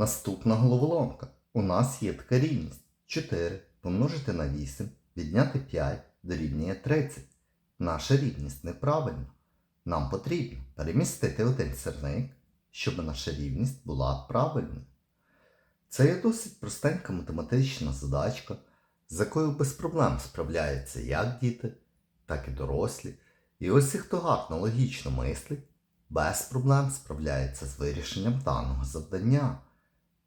Наступна головоломка. У нас є така рівність 4 помножити на 8, відняти 5 дорівнює 30. Наша рівність неправильна. Нам потрібно перемістити один сірник, щоб наша рівність була правильною. Це є досить простенька математична задачка, з якою без проблем справляються як діти, так і дорослі. І усі, хто гарно логічно мислить, без проблем справляється з вирішенням даного завдання.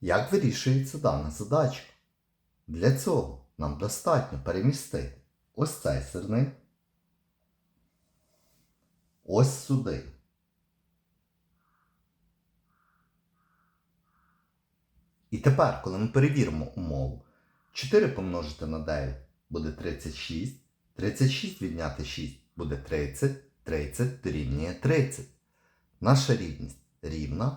Як вирішується дана задачка? Для цього нам достатньо перемістити ось цей сирник ось сюди. І тепер, коли ми перевіримо умову, 4 помножити на 9 буде 36, 36 відняти 6 буде 30, 30 дорівнює 30. Наша рівність рівна,